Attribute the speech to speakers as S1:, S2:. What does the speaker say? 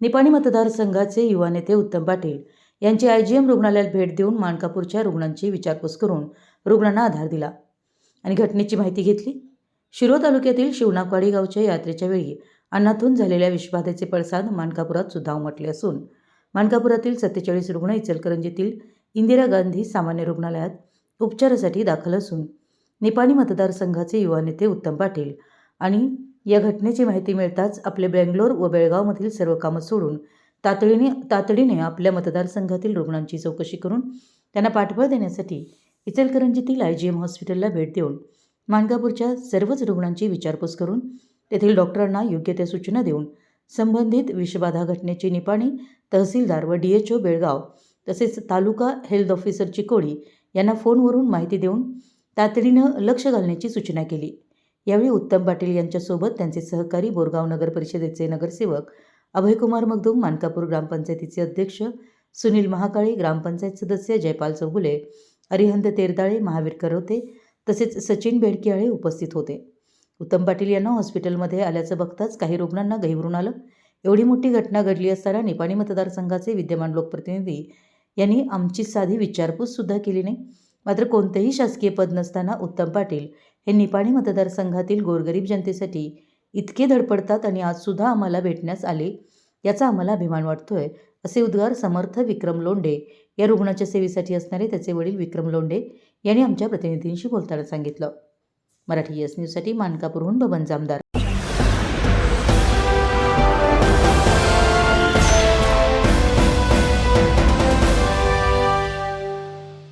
S1: निपाणी मतदारसंघाचे युवा नेते उत्तम पाटील यांची आय जी एम रुग्णालयात भेट देऊन माणकापूरच्या रुग्णांची विचारपूस करून रुग्णांना आधार दिला आणि घटनेची माहिती घेतली. शिरो तालुक्यातील शिवनाकवाडी गावच्या यात्रेच्या वेळी अन्नातून झालेल्या विषबाधेचे पडसाद माणकापुरात सुद्धा उमटले असून माणकापुरातील सत्तेचाळीस रुग्ण इचलकरंजीतील इंदिरा गांधी सामान्य रुग्णालयात उपचारासाठी दाखल असून निपाणी मतदारसंघाचे युवा नेते उत्तम पाटील आणि या घटनेची माहिती मिळताच आपले बेंगलोर व बेळगावमधील सर्व कामं सोडून तातडीने तातडीने आपल्या मतदारसंघातील रुग्णांची चौकशी करून त्यांना पाठबळ देण्यासाठी इचलकरंजीतील आय जी एम हॉस्पिटलला भेट देऊन माणगापूरच्या सर्वच रुग्णांची विचारपूस करून तेथील डॉक्टरांना योग्य त्या सूचना देऊन संबंधित विषबाधा घटनेची निपाणी तहसीलदार व डी एच ओ बेळगाव तसेच तालुका हेल्थ ऑफिसर चिकोडी यांना फोनवरून माहिती देऊन तातडीनं लक्ष घालण्याची सूचना केली. यावेळी उत्तम पाटील यांच्यासोबत त्यांचे सहकारी बोरगाव नगर परिषदेचे नगरसेवक अभयकुमार मगदूम मानकापूर ग्रामपंचायतीचे अध्यक्ष सुनील महाकाळे ग्रामपंचायत सदस्य जयपाल चौगुले अरिहंत तेरदाळे महावीर करवते तसेच सचिन बेडकियाळे उपस्थित होते. उत्तम पाटील यांना हॉस्पिटलमध्ये आल्याचं बघताच काही रुग्णांना गहिवरून आलं. एवढी मोठी घटना घडली असताना निपाणी मतदारसंघाचे विद्यमान लोकप्रतिनिधी यांनी आमची साधी विचारपूससुद्धा केली नाही. मात्र कोणतेही शासकीय पद नसताना उत्तम पाटील हे निपाणी मतदारसंघातील गोरगरीब जनतेसाठी इतके धडपडतात आणि आजसुद्धा आम्हाला भेटण्यास आले याचा आम्हाला अभिमान वाटतोय असे उद्गार समर्थ विक्रम लोंढे या रुग्णाच्या सेवेसाठी असणारे त्याचे वडील विक्रम लोंढे यांनी आमच्या प्रतिनिधींशी बोलताना सांगितलं. मराठी एस न्यूजसाठी मानकापूरहून बबन जामदार.